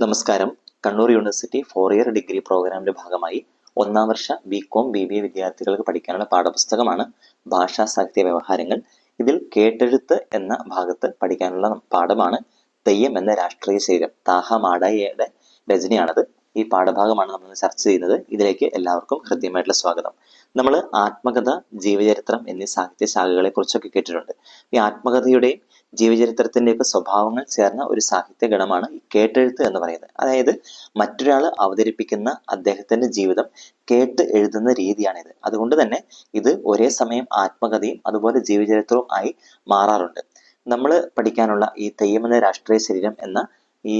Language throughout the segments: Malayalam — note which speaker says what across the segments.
Speaker 1: നമസ്കാരം. Kannur university four year degree പ്രോഗ്രാമിന്റെ ഭാഗമായി ഒന്നാം വർഷ B com B B A വിദ്യാർത്ഥികൾക്ക് പഠിക്കാനുള്ള പാഠപുസ്തകമാണ് ഭാഷാ സാഹിത്യ വ്യവഹാരങ്ങൾ. ഇതിൽ കേട്ടെഴുത്ത് എന്ന ഭാഗത്ത് പഠിക്കാനുള്ള പാഠമാണ് തെയ്യം എന്ന രാഷ്ട്രീയ ശരീരം താഹ മാടായിയുടെ രചനയാണത്. ഈ പാഠഭാഗമാണ് നമ്മൾ ചർച്ച ചെയ്യുന്നത്. ഇതിലേക്ക് എല്ലാവർക്കും ഹൃദ്യമായിട്ടുള്ള സ്വാഗതം. നമ്മൾ ആത്മകഥ ജീവചരിത്രം എന്നീ സാഹിത്യ ശാഖകളെ കുറിച്ചൊക്കെ കേട്ടിട്ടുണ്ട്. ഈ ആത്മകഥയുടെയും ജീവചരിത്രത്തിന്റെയൊക്കെ സ്വഭാവങ്ങൾ ചേർന്ന ഒരു സാഹിത്യ ഗണമാണ് ഈ കേട്ടെഴുത്ത് എന്ന് പറയുന്നത്. അതായത് മറ്റൊരാൾ അവതരിപ്പിക്കുന്ന അദ്ദേഹത്തിന്റെ ജീവിതം കേട്ട് എഴുതുന്ന രീതിയാണിത്. അതുകൊണ്ട് തന്നെ ഇത് ഒരേ സമയം ആത്മകഥയും അതുപോലെ ജീവചരിത്രവും ആയി മാറാറുണ്ട്. നമ്മൾ പഠിക്കാനുള്ള ഈ തെയ്യമെന്ന രാഷ്ട്രീയ ശരീരം എന്ന ഈ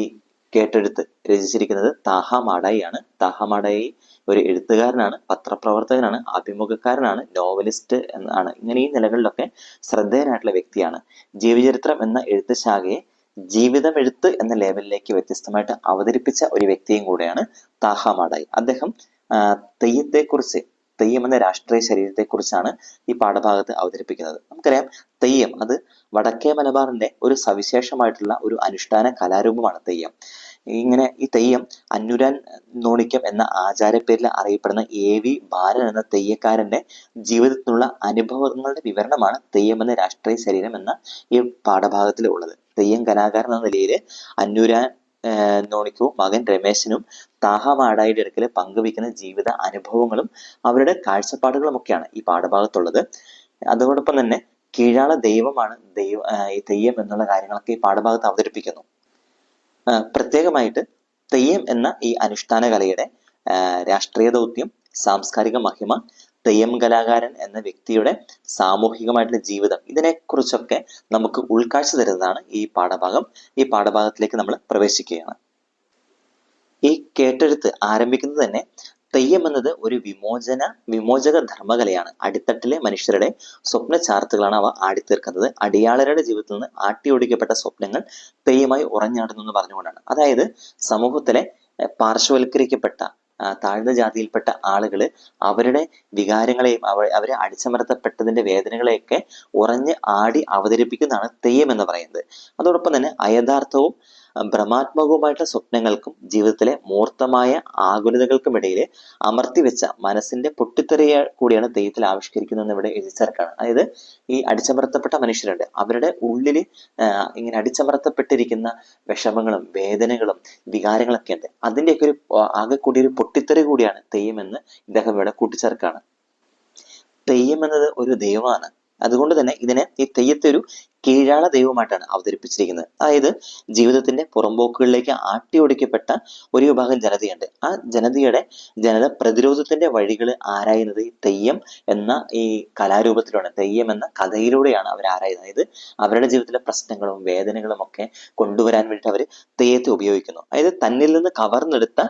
Speaker 1: കേട്ടെഴുത്ത് രചിച്ചിരിക്കുന്നത് താഹ ആണ്. താഹ മാടായി ഒരു എഴുത്തുകാരനാണ് പത്രപ്രവർത്തകനാണ് അഭിമുഖക്കാരനാണ് നോവലിസ്റ്റ് എന്നാണ് ഇങ്ങനെ ഈ നിലകളിലൊക്കെ ശ്രദ്ധേയനായിട്ടുള്ള വ്യക്തിയാണ്. ജീവചരിത്രം എന്ന എഴുത്ത് ശാഖയെ ജീവിതം എഴുത്ത് എന്ന ലേബലിലേക്ക് വ്യത്യസ്തമായിട്ട് അവതരിപ്പിച്ച ഒരു വ്യക്തിയും കൂടെയാണ് താഹ മാടായി അദ്ദേഹം തെയ്യത്തെക്കുറിച്ച് തെയ്യം എന്ന രാഷ്ട്രീയ ശരീരത്തെക്കുറിച്ചാണ് ഈ പാഠഭാഗത്ത് അവതരിപ്പിക്കുന്നത്. നമുക്കറിയാം തെയ്യം അത് വടക്കേ മലബാറിന്റെ ഒരു സവിശേഷമായിട്ടുള്ള ഒരു അനുഷ്ഠാന കലാരൂപമാണ് തെയ്യം. ഇങ്ങനെ ഈ തെയ്യം അന്നുരാൻ നോണിക്കം എന്ന ആചാരപ്പേരിൽ അറിയപ്പെടുന്ന എ വി ബാലൻ എന്ന തെയ്യക്കാരന്റെ ജീവിതത്തിലുള്ള അനുഭവങ്ങളുടെ വിവരണമാണ് തെയ്യം എന്ന രാഷ്ട്രീയ ശരീരം എന്ന ഈ പാഠഭാഗത്തിൽ ഉള്ളത് തെയ്യം കലാകാരൻ എന്ന നിലയിൽ അന്നുരാൻ ആഹ് മകൻ രമേശിനും താഹ മാടായിയുടെ ഇടയ്ക്കിൽ പങ്കുവെക്കുന്ന ജീവിത അനുഭവങ്ങളും അവരുടെ കാഴ്ചപ്പാടുകളും ഒക്കെയാണ് ഈ പാഠഭാഗത്തുള്ളത്. അതോടൊപ്പം തന്നെ കീഴാള ദൈവമാണ് ദൈവ ഈ തെയ്യം എന്നുള്ള കാര്യങ്ങളൊക്കെ ഈ പാഠഭാഗത്ത് അവതരിപ്പിക്കുന്നു. പ്രത്യേകമായിട്ട് തെയ്യം എന്ന ഈ അനുഷ്ഠാന കലയുടെ രാഷ്ട്രീയ ദൗത്യം സാംസ്കാരിക മഹിമ തെയ്യം കലാകാരൻ എന്ന വ്യക്തിയുടെ സാമൂഹികമായിട്ടുള്ള ജീവിതം. ഇതിനെക്കുറിച്ചൊക്കെ നമുക്ക് ഉൾക്കാഴ്ച തരുന്നതാണ് ഈ പാഠഭാഗം. ഈ പാഠഭാഗത്തിലേക്ക് നമ്മൾ പ്രവേശിക്കുകയാണ്. ഈ കേട്ടെഴുത്ത് ആരംഭിക്കുന്നത് തന്നെ തെയ്യം എന്നത് ഒരു വിമോചന വിമോചക ധർമ്മകലയാണ്. അടിത്തട്ടിലെ മനുഷ്യരുടെ സ്വപ്ന ചാർത്തുകളാണ് അവ ആടിത്തീർക്കുന്നത്. അടിയാളരുടെ ജീവിതത്തിൽ നിന്ന് ആട്ടിയോടിക്കപ്പെട്ട സ്വപ്നങ്ങൾ തെയ്യമായി ഉറഞ്ഞാടുന്നു എന്ന് പറഞ്ഞുകൊണ്ടാണ്. അതായത് സമൂഹത്തിലെ പാർശ്വവൽക്കരിക്കപ്പെട്ട താഴ്ന്ന ജാതിയിൽപ്പെട്ട ആളുകൾ അവരുടെ വികാരങ്ങളെയും അവ അവരെ അടിച്ചമർത്തപ്പെട്ടതിന്റെ വേദനകളെയൊക്കെ ഉറഞ്ഞ് ആടി അവതരിപ്പിക്കുന്നതാണ് തെയ്യം എന്ന് പറയുന്നത്. അതോടൊപ്പം തന്നെ അയഥാർത്ഥവും ഭ്രമാത്മകവുമായിട്ടുള്ള സ്വപ്നങ്ങൾക്കും ജീവിതത്തിലെ മൂർത്തമായ ആകുലതകൾക്കുമിടയിൽ അമർത്തി വെച്ച മനസ്സിന്റെ പൊട്ടിത്തെറിയ കൂടിയാണ് തെയ്യത്തിൽ ആവിഷ്കരിക്കുന്നതെന്ന് ഇവിടെ എഴുതി ചേർക്കാണ്. അതായത് ഈ അടിച്ചമർത്തപ്പെട്ട മനുഷ്യരുണ്ട്. അവരുടെ ഉള്ളിൽ ഇങ്ങനെ അടിച്ചമർത്തപ്പെട്ടിരിക്കുന്ന വിഷമങ്ങളും വേദനകളും വികാരങ്ങളൊക്കെ ഉണ്ട്. അതിന്റെയൊക്കെ ഒരു ആകെ കൂടി ഒരു പൊട്ടിത്തെറി കൂടിയാണ് തെയ്യം എന്ന് ഇദ്ദേഹം ഇവിടെ കൂട്ടിച്ചേർക്കാണ്. തെയ്യം എന്നത് ഒരു ദൈവമാണ്. അതുകൊണ്ട് തന്നെ ഇതിനെ ഈ തെയ്യത്തെ ഒരു കീഴാള ദൈവമായിട്ടാണ് അവതരിപ്പിച്ചിരിക്കുന്നത്. അതായത് ജീവിതത്തിന്റെ പുറമ്പോക്കുകളിലേക്ക് ആട്ടിയൊടിക്കപ്പെട്ട ഒരു വിഭാഗം ജനതയുണ്ട്. ആ ജനതയുടെ ജനത പ്രതിരോധത്തിന്റെ വഴികൾ ആരായുന്നത്? ഈ തെയ്യം എന്ന ഈ കലാരൂപത്തിലാണ് തെയ്യം എന്ന കഥയിലൂടെയാണ് അവർ ആരായുന്നത് അതായത് അവരുടെ ജീവിതത്തിലെ പ്രശ്നങ്ങളും വേദനകളും ഒക്കെ കൊണ്ടുവരാൻ വേണ്ടിയിട്ട് അവർ തെയ്യത്തെ ഉപയോഗിക്കുന്നു. അതായത് തന്നിൽ നിന്ന് കവർന്നെടുത്ത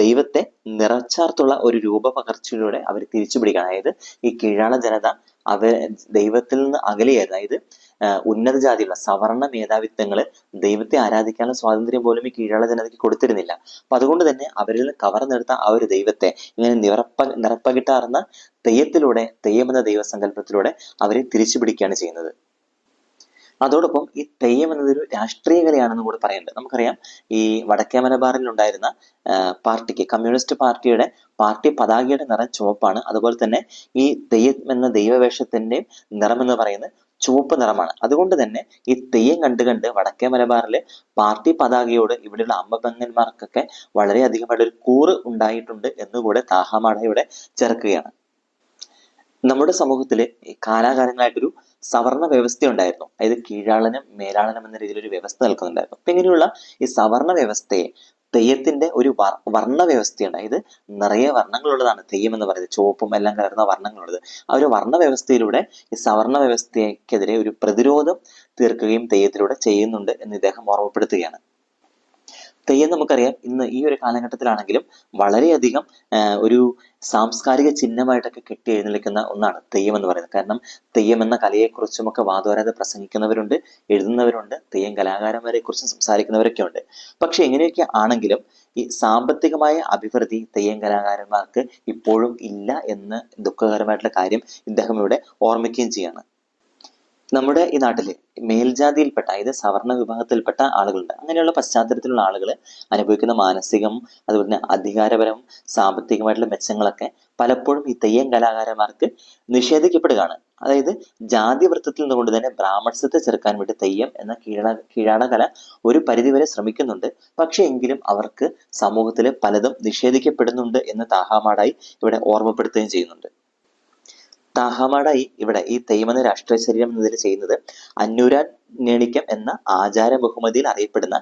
Speaker 1: ദൈവത്തെ നിറച്ചാർത്തുള്ള ഒരു രൂപപകർച്ചയിലൂടെ അവർ തിരിച്ചു പിടിക്കുകയാണ് അതായത് ഈ കീഴാള ജനത അവ ദൈവത്തിൽ നിന്ന് അകലെയായിരുന്നു അതായത് ഉന്നത ജാതിയുള്ള സവർണ മേധാവിത്വങ്ങൾ ദൈവത്തെ ആരാധിക്കാനുള്ള സ്വാതന്ത്ര്യം പോലും ഈ കീഴാള ജനതയ്ക്ക് കൊടുത്തിരുന്നില്ല. അപ്പൊ അതുകൊണ്ട് തന്നെ അവരിൽ നിന്ന് കവർന്നെടുത്ത ആ ഒരു ദൈവത്തെ ഇങ്ങനെ നിറപ്പ നിറപ്പകിട്ടാർന്ന തെയ്യത്തിലൂടെ തെയ്യം എന്ന ദൈവസങ്കല്പത്തിലൂടെ അവരെ തിരിച്ചു പിടിക്കുകയാണ് ചെയ്യുന്നത്. അതോടൊപ്പം ഈ തെയ്യം എന്നതൊരു രാഷ്ട്രീയ കലയാണെന്ന് കൂടി പറയുന്നുണ്ട്. നമുക്കറിയാം ഈ വടക്കേ മലബാറിൽ ഉണ്ടായിരുന്ന പാർട്ടിക്ക് കമ്മ്യൂണിസ്റ്റ് പാർട്ടിയുടെ പാർട്ടി പതാകയുടെ നിറം ചുവപ്പാണ്. അതുപോലെ തന്നെ ഈ തെയ്യം എന്ന ദൈവവേഷത്തിന്റെ നിറം എന്ന് പറയുന്നത് ചുവപ്പ് നിറമാണ്. അതുകൊണ്ട് തന്നെ ഈ തെയ്യം കണ്ട് കണ്ട് വടക്കേ മലബാറിലെ പാർട്ടി പതാകയോട് ഇവിടെയുള്ള അമ്മപെങ്ങന്മാർക്കൊക്കെ വളരെയധികമായിട്ട് ഒരു കൂറ് ഉണ്ടായിട്ടുണ്ട് എന്നുകൂടെ ഇവിടെ ചേർക്കുകയാണ് നമ്മുടെ സമൂഹത്തിൽ കാലാകാലങ്ങളായിട്ടൊരു സവർണ വ്യവസ്ഥ ഉണ്ടായിരുന്നു അതായത് കീഴാളനും മേലാളനും എന്ന രീതിയിൽ ഒരു വ്യവസ്ഥ നിൽക്കുന്നുണ്ടായിരുന്നു. അപ്പൊ ഇങ്ങനെയുള്ള ഈ സവർണ വ്യവസ്ഥയെ തെയ്യത്തിന്റെ ഒരു വർ വർണ വ്യവസ്ഥയുണ്ട് അതായത് നിറയെ വർണങ്ങളുള്ളതാണ്. തെയ്യം എന്ന് പറയുന്നത് ചുവപ്പും എല്ലാം കലർന്ന വർണങ്ങളുള്ളത്. ആ ഒരു വർണ വ്യവസ്ഥയിലൂടെ ഈ സവർണ വ്യവസ്ഥയ്ക്കെതിരെ ഒരു പ്രതിരോധം തീർക്കുകയും തെയ്യത്തിലൂടെ ചെയ്യുന്നുണ്ട് എന്ന് ഇദ്ദേഹം ഓർമ്മപ്പെടുത്തുകയാണ്. തെയ്യം നമുക്കറിയാം. ഇന്ന് ഈ ഒരു കാലഘട്ടത്തിലാണെങ്കിലും വളരെയധികം ഒരു സാംസ്കാരിക ചിഹ്നമായിട്ടൊക്കെ കെട്ടി എഴുന്നള്ളിക്കുന്ന ഒന്നാണ് തെയ്യം എന്ന് പറയുന്നത്. കാരണം തെയ്യം എന്ന കലയെക്കുറിച്ചും ഒക്കെ വാദോരാതെ പ്രസംഗിക്കുന്നവരുണ്ട് എഴുതുന്നവരുണ്ട് തെയ്യം കലാകാരന്മാരെ കുറിച്ച് സംസാരിക്കുന്നവരൊക്കെ ഉണ്ട് പക്ഷെ എങ്ങനെയൊക്കെ ആണെങ്കിലും ഈ സാമ്പത്തികമായ അഭിവൃദ്ധി തെയ്യം കലാകാരന്മാർക്ക് ഇപ്പോഴും ഇല്ല എന്ന് ദുഃഖകരമായിട്ടുള്ള കാര്യം ഇദ്ദേഹം ഇവിടെ ഓർമ്മിക്കുകയും ചെയ്യാണ്. നമ്മുടെ ഈ നാട്ടിൽ മേൽജാതിയിൽപ്പെട്ട അതായത് സവർണ വിഭാഗത്തിൽപ്പെട്ട ആളുകളുണ്ട്. അങ്ങനെയുള്ള പശ്ചാത്തലത്തിലുള്ള ആളുകൾ അനുഭവിക്കുന്ന മാനസികം അതുപോലെ തന്നെ അധികാരപരവും സാമ്പത്തികമായിട്ടുള്ള മെച്ചങ്ങളൊക്കെ പലപ്പോഴും ഈ തെയ്യം കലാകാരന്മാർക്ക് നിഷേധിക്കപ്പെടുകയാണ്. അതായത് ജാതിവൃത്തത്തിൽ നിന്നുകൊണ്ട് തന്നെ ബ്രാഹ്മണസത്തെ ചെറുക്കാൻ വേണ്ടി തെയ്യം എന്ന കീഴട കീഴാടകല ഒരു പരിധിവരെ ശ്രമിക്കുന്നുണ്ട്. പക്ഷെ എങ്കിലും അവർക്ക് സമൂഹത്തിൽ പലതും നിഷേധിക്കപ്പെടുന്നുണ്ട് എന്ന് താഹാമാടായി ഇവിടെ ഓർമ്മപ്പെടുത്തുകയും ചെയ്യുന്നുണ്ട്. താഹാമാടായി ഇവിടെ ഈ തെയ്യമെന്ന രാഷ്ട്രീയ ശരീരം എന്നതിൽ ചെയ്യുന്നത് അന്നൂരാൻ നേണിക്കം എന്ന ആചാര ബഹുമതിയിൽ അറിയപ്പെടുന്ന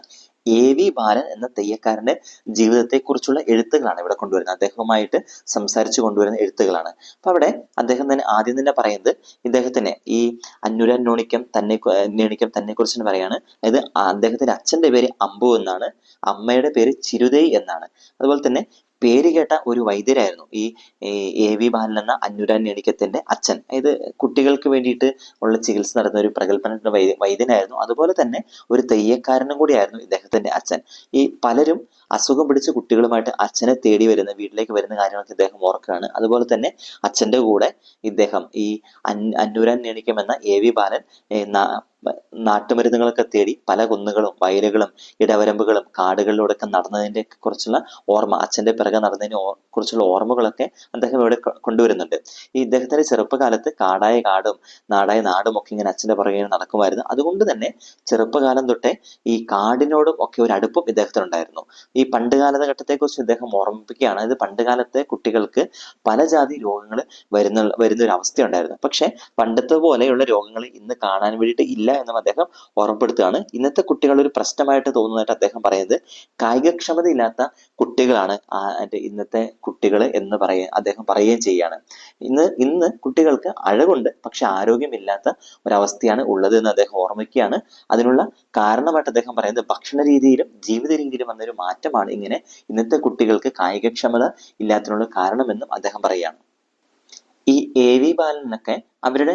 Speaker 1: എ വി ബാലൻ എന്ന തെയ്യക്കാരന്റെ ജീവിതത്തെക്കുറിച്ചുള്ള എഴുത്തുകളാണ് ഇവിടെ കൊണ്ടുവരുന്നത്. അദ്ദേഹവുമായിട്ട് സംസാരിച്ചു കൊണ്ടുവരുന്ന എഴുത്തുകളാണ്. അപ്പൊ അവിടെ അദ്ദേഹം തന്നെ ആദ്യം തന്നെ പറയുന്നത് ഇദ്ദേഹത്തിന് ഈ അന്നുരാൻ നോണിക്കം തന്നെ നേണിക്കം തന്നെ കുറിച്ച് പറയാണ്. അതായത് അദ്ദേഹത്തിന്റെ അച്ഛന്റെ പേര് അമ്പു എന്നാണ്. അമ്മയുടെ പേര് ചിരുതൈ എന്നാണ്. അതുപോലെ തന്നെ പേര് കേട്ട ഒരു വൈദ്യരായിരുന്നു ഈ എ വി ബാലൻ എന്ന അന്നുരാൻ ഞെണിക്കത്തിന്റെ അച്ഛൻ. അതായത് കുട്ടികൾക്ക് വേണ്ടിയിട്ട് ഉള്ള ചികിത്സ നടത്തുന്ന ഒരു പ്രഗത്ഭന വൈദ്യനായിരുന്നു. അതുപോലെ തന്നെ ഒരു തെയ്യക്കാരനും കൂടിയായിരുന്നു ഇദ്ദേഹത്തിന്റെ അച്ഛൻ. ഈ പലരും അസുഖം പിടിച്ച കുട്ടികളുമായിട്ട് അച്ഛനെ തേടി വരുന്ന വീട്ടിലേക്ക് വരുന്ന കാര്യങ്ങളൊക്കെ ഇദ്ദേഹം ഓർക്കുകയാണ്. അതുപോലെ തന്നെ അച്ഛന്റെ കൂടെ ഇദ്ദേഹം ഈ അന്നൂരാൻ ഞെണിക്കം എന്ന എ വി ബാലൻ നാട്ടുമരുന്നുകളൊക്കെ തേടി പല കുന്നുകളും വയലുകളും ഇടവരമ്പുകളും കാടുകളിലൂടെയൊക്കെ നടന്നതിന്റെ കുറിച്ചുള്ള ഓർമ്മ അച്ഛന്റെ പിറകെ നടന്നതിനെ കുറിച്ചുള്ള ഓർമ്മകളൊക്കെ അദ്ദേഹം ഇവിടെ കൊണ്ടുവരുന്നുണ്ട്. ഈ ഇദ്ദേഹത്തിന്റെ ചെറുപ്പകാലത്ത് കാടായ കാടും നാടായ നാടും ഒക്കെ ഇങ്ങനെ അച്ഛന്റെ പുറകെ നടക്കുമായിരുന്നു. അതുകൊണ്ട് തന്നെ ചെറുപ്പകാലം തൊട്ടേ ഈ കാടിനോടും ഒക്കെ ഒരു അടുപ്പം ഇദ്ദേഹത്തിനുണ്ടായിരുന്നു. ഈ പണ്ട് കാലഘട്ടത്തെക്കുറിച്ച് ഇദ്ദേഹം ഓർമ്മിപ്പിക്കുകയാണ്. അതായത് പണ്ട് കാലത്തെ കുട്ടികൾക്ക് പല ജാതി രോഗങ്ങൾ വരുന്ന വരുന്ന ഒരു അവസ്ഥയുണ്ടായിരുന്നു. പക്ഷെ പണ്ടത്തെ പോലെയുള്ള രോഗങ്ങൾ ഇന്ന് കാണാൻ വേണ്ടിയിട്ട് ഇല്ല എന്നും അദ്ദേഹം ഓർമ്മപ്പെടുത്തുകയാണ്. ഇന്നത്തെ കുട്ടികൾ ഒരു പ്രശ്നമായിട്ട് തോന്നുന്നതായിട്ട് അദ്ദേഹം പറയുന്നത് കായികക്ഷമതയില്ലാത്ത കുട്ടികളാണ് ഇന്നത്തെ കുട്ടികൾ എന്ന് പറയ അദ്ദേഹം പറയുകയും ചെയ്യുകയാണ്. ഇന്ന് ഇന്ന് കുട്ടികൾക്ക് അഴകുണ്ട് പക്ഷെ ആരോഗ്യമില്ലാത്ത ഒരവസ്ഥയാണ് ഉള്ളത് എന്ന് അദ്ദേഹം ഓർമ്മിക്കുകയാണ്. അതിനുള്ള കാരണമായിട്ട് അദ്ദേഹം പറയുന്നത് ഭക്ഷണ രീതിയിലും ജീവിത രീതിയിലും വന്നൊരു മാറ്റമാണ് ഇങ്ങനെ ഇന്നത്തെ കുട്ടികൾക്ക് കായികക്ഷമത ഇല്ലാത്തതിനുള്ള കാരണമെന്നും അദ്ദേഹം പറയുകയാണ്. എ വി ബാലനൊക്കെ അവരുടെ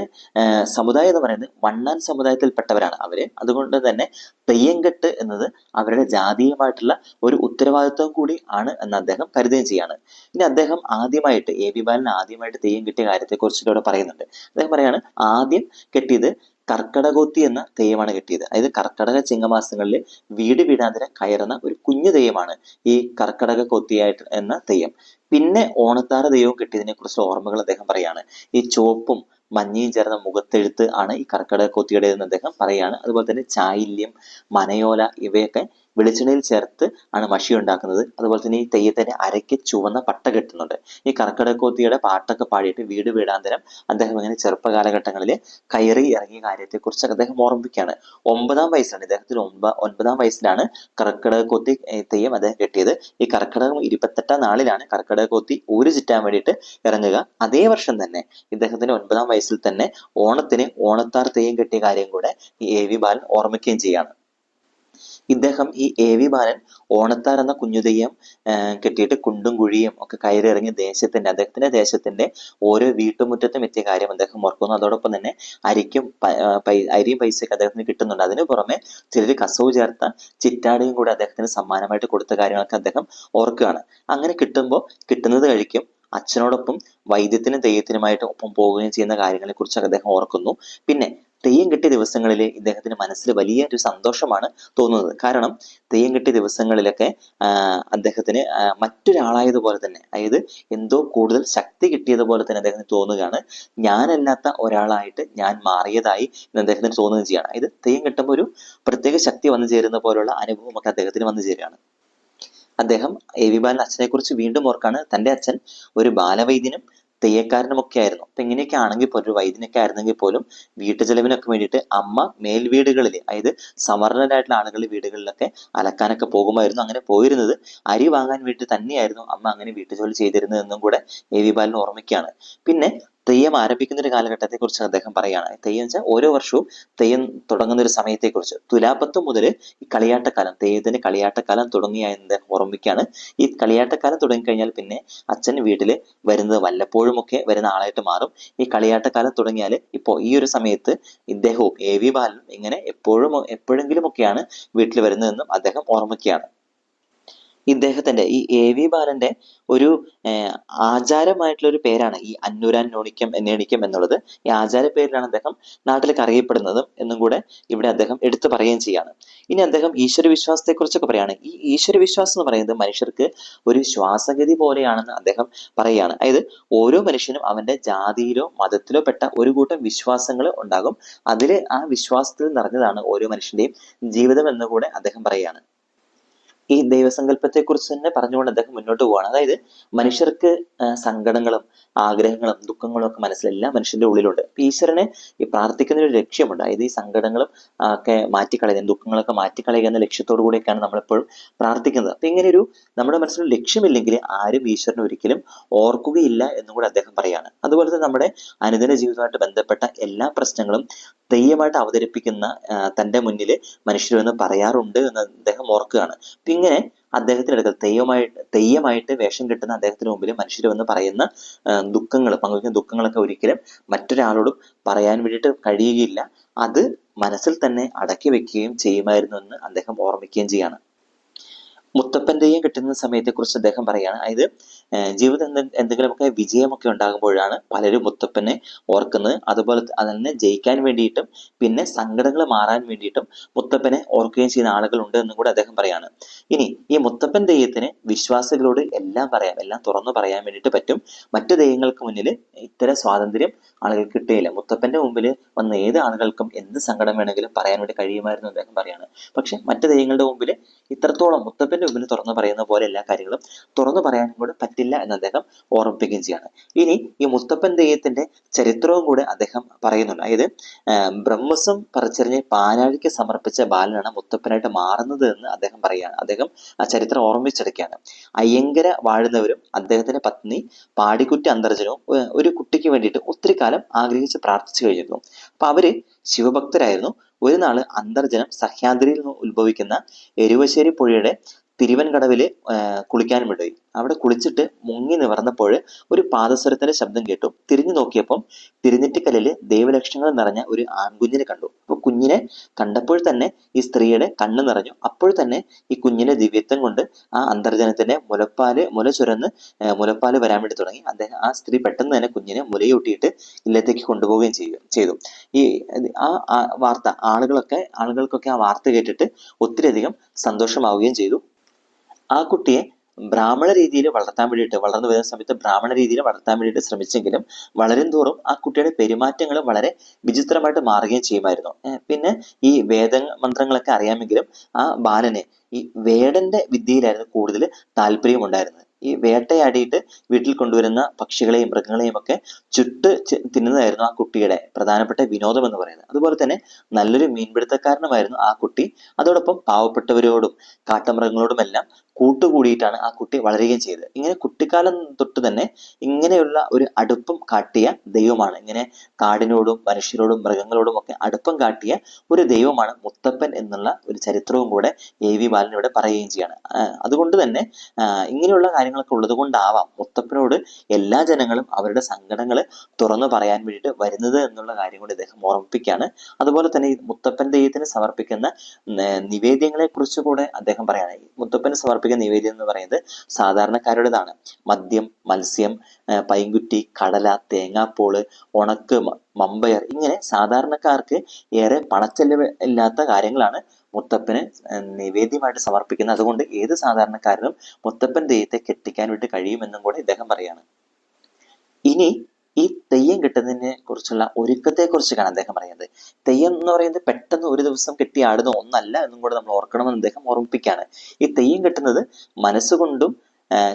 Speaker 1: സമുദായം എന്ന് പറയുന്നത് വണ്ണാൻ സമുദായത്തിൽപ്പെട്ടവരാണ് അവർ അതുകൊണ്ട് തന്നെ തെയ്യങ്കെട്ട് എന്നത് അവരുടെ ജാതീയമായിട്ടുള്ള ഒരു ഉത്തരവാദിത്വം കൂടി ആണ് എന്ന് അദ്ദേഹം കരുതുകയും ചെയ്യാണ്. ഇനി അദ്ദേഹം ആദ്യമായിട്ട് എ വി ബാലൻ ആദ്യമായിട്ട് തെയ്യം കെട്ടിയ കാര്യത്തെക്കുറിച്ച് ഇവിടെ പറയുന്നുണ്ട്. അദ്ദേഹം പറയാണ് ആദ്യം കെട്ടിയത് കർക്കടകോത്തി എന്ന തെയ്യമാണ് കെട്ടിയത്. അതായത് കർക്കടക ചിങ്ങമാസങ്ങളിൽ വീട് വീടാന്തരം കയറുന്ന ഒരു കുഞ്ഞു തെയ്യമാണ്. ഈ കർക്കടക കൊത്തിയായിട്ട് എന്ന തെയ്യം. പിന്നെ ഓണത്താറ ദൈവം കിട്ടിയതിനെ കുറിച്ച് ഓർമ്മകൾ അദ്ദേഹം പറയാണ്. ഈ ചുവപ്പും മഞ്ഞയും ചേർന്ന മുഖത്തെഴുത്ത് ആണ് ഈ കർക്കടക കൊത്തിയുടേതെന്ന് അദ്ദേഹം പറയാണ്. അതുപോലെ തന്നെ ചായില്യം മനയോല ഇവയൊക്കെ വെളിച്ചെണ്ണയിൽ ചേർത്ത് ആണ് മഷി ഉണ്ടാക്കുന്നത്. അതുപോലെ തന്നെ ഈ തെയ്യത്തിന് അരയ്ക്ക് ചുവന്ന പട്ട കെട്ടുന്നുണ്ട്. ഈ കർക്കിടക്കോത്തിയുടെ പാട്ടൊക്കെ പാടിയിട്ട് വീട് വീടാന്തരം അദ്ദേഹം ഇങ്ങനെ ചെറുപ്പ കാലഘട്ടങ്ങളിൽ കയറി ഇറങ്ങിയ കാര്യത്തെക്കുറിച്ച് അദ്ദേഹം ഓർമ്മിക്കുകയാണ് ഒമ്പതാം വയസ്സിലാണ് ഇദ്ദേഹത്തിന് ഒമ്പ ഒൻപതാം വയസ്സിലാണ് കർക്കിടകോത്തി തെയ്യം അദ്ദേഹം കെട്ടിയത്. ഈ കർക്കിടകം ഇരുപത്തെട്ടാം നാളിലാണ് കർക്കിടകോത്തി ഊര് ചുറ്റാൻ വേണ്ടിയിട്ട് ഇറങ്ങുക. അതേ വർഷം തന്നെ ഇദ്ദേഹത്തിന് ഒൻപതാം വയസ്സിൽ തന്നെ ഓണത്തിന് ഓണത്താർ തെയ്യം കെട്ടിയ കാര്യം കൂടെ ഈ എ വി ബാലൻ ഓർമ്മിക്കുകയും ചെയ്യാണ്. ഇദ്ദേഹം ഈ എ വി ബാലൻ ഓണത്താർ എന്ന കുഞ്ഞുതെയ്യം കെട്ടിയിട്ട് കുണ്ടും കുഴിയും ഒക്കെ കയറി ഇറങ്ങി ദേശത്തിന്റെ അദ്ദേഹത്തിന്റെ ദേശത്തിന്റെ ഓരോ വീട്ടുമുറ്റത്തും എത്തിയ കാര്യം അദ്ദേഹം ഓർക്കുന്നു. അതോടൊപ്പം തന്നെ അരിക്കും അരിയും പൈസയൊക്കെ അദ്ദേഹത്തിന് കിട്ടുന്നുണ്ട്. അതിനു പുറമെ ചിലർ കസവ് ചേർത്ത ചിറ്റാടിയും കൂടെ അദ്ദേഹത്തിന് സമ്മാനമായിട്ട് കൊടുത്ത കാര്യങ്ങളൊക്കെ അദ്ദേഹം ഓർക്കുകയാണ്. അങ്ങനെ കിട്ടുമ്പോൾ കിട്ടുന്നത് കഴിക്കും. അച്ഛനോടൊപ്പം വൈദ്യത്തിനും തെയ്യത്തിനുമായിട്ട് ഒപ്പം പോവുകയും ചെയ്യുന്ന കാര്യങ്ങളെ കുറിച്ച് അദ്ദേഹം ഓർക്കുന്നു. പിന്നെ തെയ്യം കെട്ടിയ ദിവസങ്ങളിൽ ഇദ്ദേഹത്തിന് മനസ്സിൽ വലിയ ഒരു സന്തോഷമാണ് തോന്നുന്നത്. കാരണം തെയ്യം കെട്ടിയ ദിവസങ്ങളിലൊക്കെ അദ്ദേഹത്തിന് മറ്റൊരാളായതുപോലെ തന്നെ അതായത് എന്തോ കൂടുതൽ ശക്തി കിട്ടിയതുപോലെ തന്നെ അദ്ദേഹത്തിന് തോന്നുകയാണ്. ഞാനല്ലാത്ത ഒരാളായിട്ട് ഞാൻ മാറിയതായി അദ്ദേഹത്തിന് തോന്നുകയും ചെയ്യണം. അതായത് തെയ്യം കെട്ടുമ്പോൾ ഒരു പ്രത്യേക ശക്തി വന്നു ചേരുന്ന പോലുള്ള അനുഭവമൊക്കെ അദ്ദേഹത്തിന് വന്നു ചേരുകയാണ്. അദ്ദേഹം എ വി ബാലൻ അച്ഛനെ കുറിച്ച് വീണ്ടും ഓർക്കാണ്. തന്റെ അച്ഛൻ ഒരു ബാലവൈദ്യനും തെയ്യക്കാരനുമൊക്കെ ആയിരുന്നു. അപ്പൊ ഇങ്ങനെയൊക്കെ ആണെങ്കിൽ പോലും ഒരു വൈദ്യനൊക്കെ ആയിരുന്നെങ്കിൽ പോലും വീട്ടു ചെലവിനൊക്കെ വേണ്ടിയിട്ട് അമ്മ മേൽവീടുകളിൽ അതായത് സമർണരായിട്ടുള്ള ആളുകളുടെ വീടുകളിലൊക്കെ അലക്കാനൊക്കെ പോകുമായിരുന്നു. അങ്ങനെ പോയിരുന്നത്. അരി വാങ്ങാൻ വേണ്ടി തന്നെയായിരുന്നു അമ്മ അങ്ങനെ വീട്ടുജോലി ചെയ്തിരുന്നത് എന്നും കൂടെ എ വി ബാലൻ ഓർമ്മിക്കുകയാണ് പിന്നെ തെയ്യം ആരംഭിക്കുന്ന ഒരു കാലഘട്ടത്തെ കുറിച്ച് അദ്ദേഹം പറയുകയാണ്. തെയ്യം വെച്ചാൽ ഓരോ വർഷവും തെയ്യം തുടങ്ങുന്ന ഒരു സമയത്തെക്കുറിച്ച്. തുലാപ്പത്ത് മുതൽ ഈ കളിയാട്ടക്കാലം തെയ്യത്തിന്റെ കളിയാട്ടക്കാലം തുടങ്ങിയ അദ്ദേഹം ഓർമ്മിക്കുകയാണ്. ഈ കളിയാട്ടക്കാലം തുടങ്ങിക്കഴിഞ്ഞാൽ പിന്നെ അച്ഛൻ വീട്ടിൽ വരുന്നത് വല്ലപ്പോഴും ഒക്കെ വരുന്ന ആളായിട്ട് മാറും. ഈ കളിയാട്ടക്കാലം തുടങ്ങിയാൽ ഇപ്പോൾ ഈ ഒരു സമയത്ത് ഇദ്ദേഹവും എ വി ബാലനും ഇങ്ങനെ എപ്പോഴും എപ്പോഴെങ്കിലും ഒക്കെയാണ് വീട്ടിൽ വരുന്നതെന്നും അദ്ദേഹം ഓർമ്മിക്കുകയാണ്. ഇദ്ദേഹത്തിന്റെ ഈ എ വി ബാലന്റെ ഒരു ആചാരമായിട്ടുള്ള ഒരു പേരാണ് ഈ അന്നൂരാൻ നോണിക്കം എന്നേണിക്യം എന്നുള്ളത്. ഈ ആചാര പേരിലാണ് അദ്ദേഹം നാട്ടിലേക്ക് അറിയപ്പെടുന്നതും എന്നും കൂടെ ഇവിടെ അദ്ദേഹം എടുത്തു പറയുകയും ചെയ്യാണ്. ഇനി അദ്ദേഹം ഈശ്വര വിശ്വാസത്തെ കുറിച്ചൊക്കെ പറയാണ് ഈ ഈശ്വര വിശ്വാസം എന്ന് പറയുന്നത് മനുഷ്യർക്ക് ഒരു ശ്വാസഗതി പോലെയാണെന്ന് അദ്ദേഹം പറയുകയാണ്. അതായത് ഓരോ മനുഷ്യനും അവന്റെ ജാതിയിലോ മതത്തിലോ പെട്ട ഒരു കൂട്ടം വിശ്വാസങ്ങൾ ഉണ്ടാകും. അതിൽ ആ വിശ്വാസത്തിൽ നിറഞ്ഞതാണ് ഓരോ മനുഷ്യന്റെയും ജീവിതം എന്ന് കൂടെ അദ്ദേഹം പറയുകയാണ്. ഈ ദൈവസങ്കല്പത്തെ കുറിച്ച് തന്നെ പറഞ്ഞുകൊണ്ട് അദ്ദേഹം മുന്നോട്ട് പോവാണ്. അതായത് മനുഷ്യർക്ക് സങ്കടങ്ങളും ആഗ്രഹങ്ങളും ദുഃഖങ്ങളും ഒക്കെ മനസ്സിൽ മനുഷ്യന്റെ ഉള്ളിലുണ്ട്. അപ്പൊ ഈശ്വരനെ ഈ പ്രാർത്ഥിക്കുന്ന ഒരു ലക്ഷ്യമുണ്ട്. അതായത് ഈ സങ്കടങ്ങളും ഒക്കെ മാറ്റിക്കളയുക ദുഃഖങ്ങളൊക്കെ മാറ്റിക്കളയുക എന്ന ലക്ഷ്യത്തോടു കൂടിയൊക്കെയാണ് നമ്മളെപ്പോഴും പ്രാർത്ഥിക്കുന്നത്. അപ്പൊ ഇങ്ങനെ ഒരു നമ്മുടെ മനസ്സിൽ ലക്ഷ്യമില്ലെങ്കിൽ ആരും ഈശ്വരനെ ഒരിക്കലും ഓർക്കുകയില്ല എന്നും കൂടെ അദ്ദേഹം പറയാണ്. അതുപോലെ തന്നെ നമ്മുടെ അനുദിന ജീവിതമായിട്ട് ബന്ധപ്പെട്ട എല്ലാ പ്രശ്നങ്ങളും തെയ്യമായിട്ട് അവതരിപ്പിക്കുന്ന തന്റെ മുന്നിൽ മനുഷ്യരെന്ന് പറയാറുണ്ട് എന്ന് അദ്ദേഹം ഓർക്കുകയാണ്. ഇങ്ങനെ അദ്ദേഹത്തിന് അടുക്കൽ തെയ്യമായിട്ട് തെയ്യമായിട്ട് വേഷം കെട്ടുന്ന അദ്ദേഹത്തിന് മുമ്പിൽ മനുഷ്യർ വന്ന് പറയുന്ന ദുഃഖങ്ങൾ പങ്കുവയ്ക്കുന്ന ദുഃഖങ്ങളൊക്കെ ഒരിക്കലും മറ്റൊരാളോടും പറയാൻ വേണ്ടിയിട്ട് കഴിയുകയില്ല. അത് മനസ്സിൽ തന്നെ അടക്കി വെക്കുകയും ചെയ്യുമായിരുന്നു എന്ന് അദ്ദേഹം ഓർമ്മിക്കുകയും ചെയ്യാണ്. തെയ്യം കിട്ടുന്ന സമയത്തെക്കുറിച്ച് അദ്ദേഹം പറയുകയാണ് അതായത് ഏർ ജീവിതം എന്തെ- എന്തെങ്കിലുമൊക്കെ വിജയമൊക്കെ ഉണ്ടാകുമ്പോഴാണ് പലരും മുത്തപ്പനെ ഓർക്കുന്നത്. അതുപോലെ ത- അതിനെ ജയിക്കാൻ വേണ്ടിയിട്ടും പിന്നെ സങ്കടങ്ങൾ മാറാൻ വേണ്ടിയിട്ടും മുത്തപ്പനെ ഓർക്കുകയും ചെയ്യുന്ന ആളുകളുണ്ട് എന്നും കൂടെ അദ്ദേഹം പറയാണ്. ഇനി ഈ മുത്തപ്പൻ ദൈവത്തിന് വിശ്വാസികളോട് എല്ലാം പറയാം എല്ലാം തുറന്നു പറയാൻ വേണ്ടിയിട്ട് പറ്റും. മറ്റു ദൈവങ്ങൾക്ക് മുന്നിൽ ഇത്തരം സ്വാതന്ത്ര്യം ആളുകൾക്ക് കിട്ടുകയില്ല. മുത്തപ്പന്റെ മുമ്പിൽ വന്ന ഏത് ആളുകൾക്കും എന്ത് സങ്കടം വേണമെങ്കിലും പറയാൻ വേണ്ടി കഴിയുമായിരുന്നു അദ്ദേഹം പറയാണ്. പക്ഷെ മറ്റു ദൈവങ്ങളുടെ മുമ്പിൽ ഇത്രത്തോളം മുത്തപ്പന്റെ മുമ്പിൽ തുറന്നു പറയുന്ന പോലെ എല്ലാ കാര്യങ്ങളും തുറന്നു പറയാനും കൂടെ പറ്റില്ല എന്ന് അദ്ദേഹം ഓർമ്മിപ്പിക്കുകയും ചെയ്യാണ്. ഇനി ഈ മുത്തപ്പൻ തെയ്യത്തിന്റെ ചരിത്രവും കൂടെ അദ്ദേഹം പറയുന്നുണ്ട്. അതായത് ബ്രഹ്മസം പറിച്ചെറിഞ്ഞ് പാലാഴിക്ക് സമർപ്പിച്ച ബാലനാണ് മുത്തപ്പനായിട്ട് മാറുന്നത് എന്ന് അദ്ദേഹം പറയുകയാണ്. അദ്ദേഹം ആ ചരിത്രം ഓർമ്മിച്ചെടുക്കുകയാണ്. അയ്യങ്കര വാഴുന്നവരും അദ്ദേഹത്തിന്റെ പത്നി പാടിക്കുറ്റി അന്തർജനവും ഒരു കുട്ടിക്ക് വേണ്ടിയിട്ട് ഒത്തിരി കാലം ആഗ്രഹിച്ച് പ്രാർത്ഥിച്ചു കഴിഞ്ഞിരുന്നു. അപ്പൊ അവർ ശിവഭക്തരായിരുന്നു. ഒരു നാൾ അന്തർജനം സഹ്യാദ്രിയിൽ ഉത്ഭവിക്കുന്ന എരുവശ്ശേരി പുഴയുടെ തിരുവൻകടവിൽ ആഹ് കുളിക്കാൻ വിടുകയും അവിടെ കുളിച്ചിട്ട് മുങ്ങി നിവർന്നപ്പോൾ ഒരു പാദസ്വരത്തിന്റെ ശബ്ദം കേട്ടു. തിരിഞ്ഞു നോക്കിയപ്പം തിരുനെറ്റിക്കല്ലിൽ ദൈവലക്ഷണങ്ങൾ നിറഞ്ഞ ഒരു ആൺകുഞ്ഞിനെ കണ്ടു. അപ്പൊ കുഞ്ഞിനെ കണ്ടപ്പോൾ തന്നെ ഈ സ്ത്രീയുടെ കണ്ണ് നിറഞ്ഞു. അപ്പോൾ തന്നെ ഈ കുഞ്ഞിന്റെ ദിവ്യത്വം കൊണ്ട് ആ അന്തർജനത്തിന്റെ മുലപ്പാൽ മുല ചുരന്ന് മുലപ്പാൽ വരാൻ വേണ്ടി തുടങ്ങി. അദ്ദേഹം ആ സ്ത്രീ പെട്ടെന്ന് തന്നെ കുഞ്ഞിനെ മുലയൂട്ടിയിട്ട് ഇല്ലത്തേക്ക് കൊണ്ടുപോവുകയും ചെയ്തു. ഈ ആ വാർത്ത ആളുകളൊക്കെ ആളുകൾക്കൊക്കെ ആ വാർത്ത കേട്ടിട്ട് ഒത്തിരിയധികം സന്തോഷമാവുകയും ചെയ്തു. ആ കുട്ടിയെ ബ്രാഹ്മണ രീതിയിൽ വളർത്താൻ വേണ്ടിയിട്ട് വളർന്നു വരുന്ന സമയത്ത് ബ്രാഹ്മണ രീതിയിൽ വളർത്താൻ വേണ്ടിയിട്ട് ശ്രമിച്ചെങ്കിലും വളരും തോറും ആ കുട്ടിയുടെ പെരുമാറ്റങ്ങൾ വളരെ വിചിത്രമായിട്ട് മാറുകയും ചെയ്യുമായിരുന്നു. പിന്നെ ഈ വേദ മന്ത്രങ്ങളൊക്കെ അറിയാമെങ്കിലും ആ ബാലനെ ഈ വേടന്റെ വിദ്യയിലായിരുന്നു കൂടുതൽ താല്പര്യം ഉണ്ടായിരുന്നത് ഈ വേട്ടയാടിയിട്ട് വീട്ടിൽ കൊണ്ടുവരുന്ന പക്ഷികളെയും മൃഗങ്ങളെയും ഒക്കെ ചുട്ട് തിന്നുന്നതായിരുന്നു ആ കുട്ടിയുടെ പ്രധാനപ്പെട്ട വിനോദം എന്ന് പറയുന്നത്. അതുപോലെ തന്നെ നല്ലൊരു മീൻപിടുത്തക്കാരനുമായിരുന്നു ആ കുട്ടി. അതോടൊപ്പം പാവപ്പെട്ടവരോടും കാട്ടമൃഗങ്ങളോടുമെല്ലാം കൂട്ടുകൂടിയിട്ടാണ് ആ കുട്ടി വളരുകയും ചെയ്തത്. ഇങ്ങനെ കുട്ടിക്കാലം തൊട്ട് തന്നെ ഇങ്ങനെയുള്ള ഒരു അടുപ്പം കാട്ടിയ ദൈവമാണ്. ഇങ്ങനെ കാടിനോടും മനുഷ്യരോടും മൃഗങ്ങളോടും ഒക്കെ അടുപ്പം കാട്ടിയ ഒരു ദൈവമാണ് മുത്തപ്പൻ എന്നുള്ള ഒരു ചരിത്രവും കൂടെ എ വി ബാലൻ ഇവിടെ പറയുകയും ചെയ്യാണ്. അതുകൊണ്ട് തന്നെ ഇങ്ങനെയുള്ള കാര്യങ്ങളൊക്കെ ഉള്ളത് കൊണ്ടാവാം മുത്തപ്പനോട് എല്ലാ ജനങ്ങളും അവരുടെ സങ്കടങ്ങൾ തുറന്നു പറയാൻ വേണ്ടിയിട്ട് വരുന്നത് എന്നുള്ള കാര്യം കൂടി ഇദ്ദേഹം ഓർമ്മിപ്പിക്കുകയാണ്. അതുപോലെ തന്നെ ഈ മുത്തപ്പൻ ദൈവത്തിന് സമർപ്പിക്കുന്ന നിവേദ്യങ്ങളെ കുറിച്ച് കൂടെ അദ്ദേഹം പറയാനായി മുത്തപ്പന് സമർപ്പിക്കുന്ന നിവേദ്യം എന്ന് പറയുന്നത് സാധാരണക്കാരുടേതാണ്. മദ്യം മത്സ്യം പൈങ്കുറ്റി കടല തേങ്ങാപ്പോൾ ഉണക്ക് മമ്പയർ ഇങ്ങനെ സാധാരണക്കാർക്ക് ഏറെ പണച്ചെലവ് ഇല്ലാത്ത കാര്യങ്ങളാണ് മുത്തപ്പന് നിവേദ്യമായിട്ട് സമർപ്പിക്കുന്നത്. അതുകൊണ്ട് ഏത് സാധാരണക്കാരനും മുത്തപ്പൻ തെയ്യത്തെ കെട്ടിക്കാൻ വേണ്ടി കഴിയുമെന്നും കൂടെ ഇദ്ദേഹം പറയാണ്. ഇനി ഈ തെയ്യം കിട്ടുന്നതിനെ കുറിച്ചുള്ള ഒരുക്കത്തെ കുറിച്ചാണ് അദ്ദേഹം പറയുന്നത്. തെയ്യം എന്ന് പറയുന്നത് പെട്ടെന്ന് ഒരു ദിവസം കെട്ടി ആടുന്ന ഒന്നല്ല എന്നും കൂടെ നമ്മൾ ഓർക്കണമെന്ന് അദ്ദേഹം ഓർമ്മിപ്പിക്കുകയാണ്. ഈ തെയ്യം കിട്ടുന്നത് മനസ്സുകൊണ്ടും